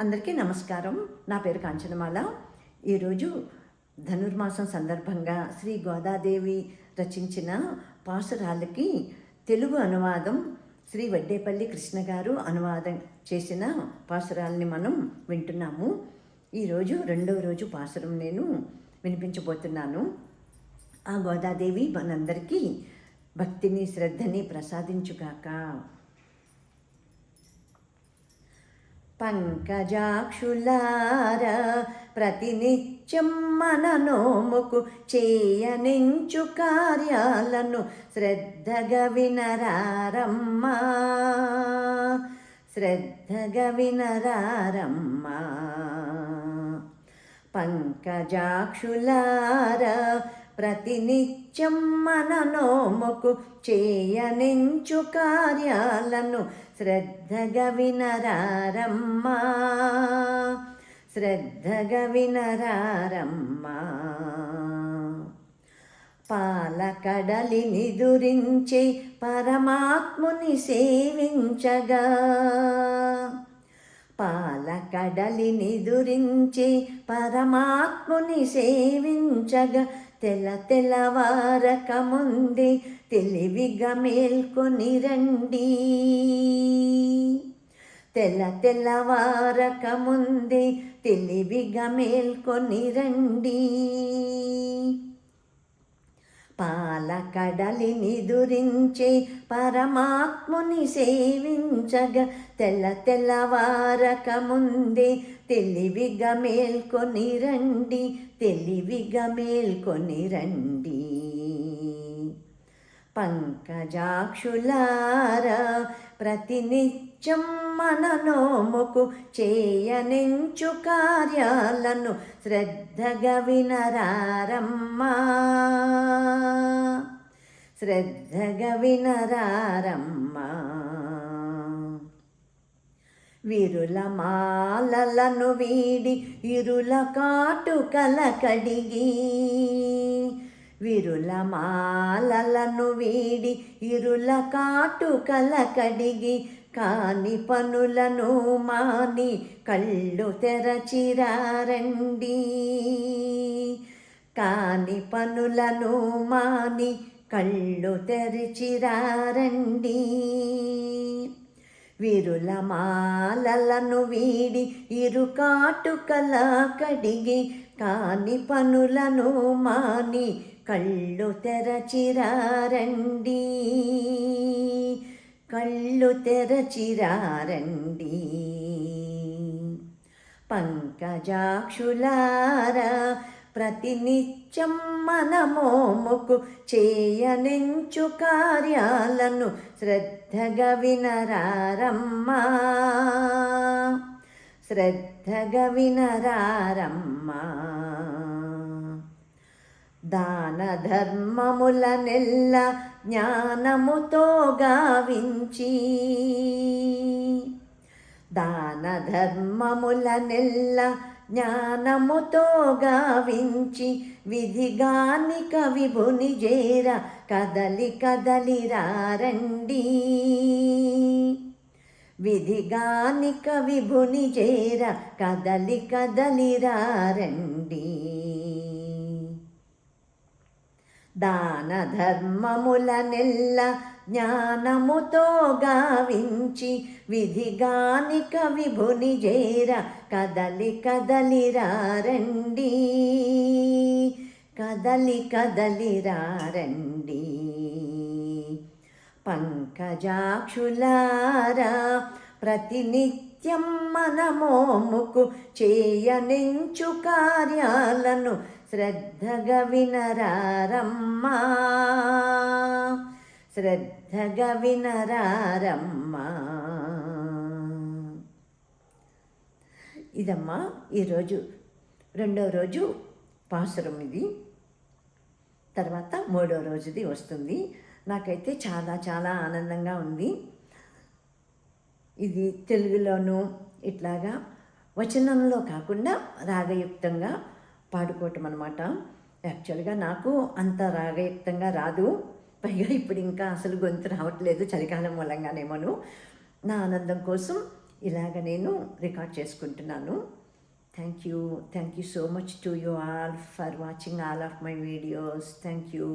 అందరికీ నమస్కారం. నా పేరు కాంచనమాల. ఈరోజు ధనుర్మాసం సందర్భంగా శ్రీ గోదాదేవి రచించిన పాసురాలకి తెలుగు అనువాదం శ్రీ వడ్డేపల్లి కృష్ణ గారు అనువాదం చేసిన పాసురాలని మనం వింటున్నాము. ఈరోజు రెండవ రోజు పాసురం నేను వినిపించబోతున్నాను. ఆ గోదాదేవి మనందరికీ భక్తిని శ్రద్ధని ప్రసాదించుగాక. పంకజాక్షులార ప్రతినిత్యం మన నోముకు చేయనించు కార్యాలను శ్రద్ధగా వినరారమ్మా. శ్రద్ధగా వినరారమ్మా. పంకజాక్షులార ప్రతినిత్యం మన నోముకు చేయనించు కార్యాలను శ్రద్ధగా వినరారమ్మా. శ్రద్ధగా వినరారమ్మా. పాలకడలిని దురించే పరమాత్ముని సేవించగా. పాలకడలిని దురించి పరమాత్ముని సేవించగా తెల తెలవారకముంది తెలివిగా మేల్కొని రండి. తెల్ల తెల్లవారకముంది తెలివిగా మేల్కొని రండి. పాలకడలి దురించే పరమాత్ముని సేవించగా తెల్ల తెల్లవారక ముందే తెలివిగా మేల్కొని రండి తెలివిగా మేల్కొని రండి. పంకజాక్షులారా ప్రతినిత్యం మన నోముకు చేయనించు కార్యాలను శ్రద్ధగా వినరారమ్మా. శ్రద్ధగా వినరారమ్మా. విరుల మాలలను వీడి ఇరుల కాటుకల కడిగి విరుల మాలలను వీడి ఇరుల కాటుకల కడిగి కాని పనులను మాని కళ్ళు తెరచిరారండి. కాని పనులను మాని కళ్ళు తెరిచిరారండి. విరుల మాలలను వీడి ఇరు కాటుకల కడిగి కాని పనులను మాని కళ్ళు తెరచిరారండి. కళ్ళు తెరచిరారండి. పంకజాక్షులారా ప్రతినిత్యం మనమోముకు చేయనించు కార్యాలను శ్రద్ధగా వినరారమ్మా. శ్రద్ధగా వినరారమ్మా. దాన ధర్మముల నెల్ల జ్ఞానముతో గావించి. దాన ధర్మముల నెల్ల జ్ఞానముతో గావించి విధిగాని కవిభుని జేర కదలి కదలి రారండి. విధిగాని కవిభుని జేర కదలి కదలి రారండి. దాన ధర్మముల నెల్ల జ్ఞానముతో గావించి విధిగానిక విభుని జేర కదలి కదలిరారండి కదలి కదలిరారండి పంకజాక్షులారా ప్రతినిత్యం మనమోముకు చేయనించు కార్యాలను శ్రద్ధగా వినరారమ్మా శ్రద్ధగా వినరారమ్మా ఇదమ్మా ఈరోజు రెండో రోజు పాసురం ఇది. తర్వాత మూడో రోజుది వస్తుంది. నాకైతే చాలా చాలా ఆనందంగా ఉంది. ఇది తెలుగులోనూ ఇట్లాగా వచనంలో కాకుండా రాగయుక్తంగా పాడుకోవటం అనమాట యాక్చువల్గా నాకు అంత రాగయుక్తంగా రాదు. పైగా ఇప్పుడు ఇంకా అసలు గొంతు రావట్లేదు చలికాలం మూలంగానేమోను. నా ఆనందం కోసం ఇలాగ నేను రికార్డ్ చేసుకుంటున్నాను. Thank you. Thank you so much to you all for watching all of my videos. Thank you.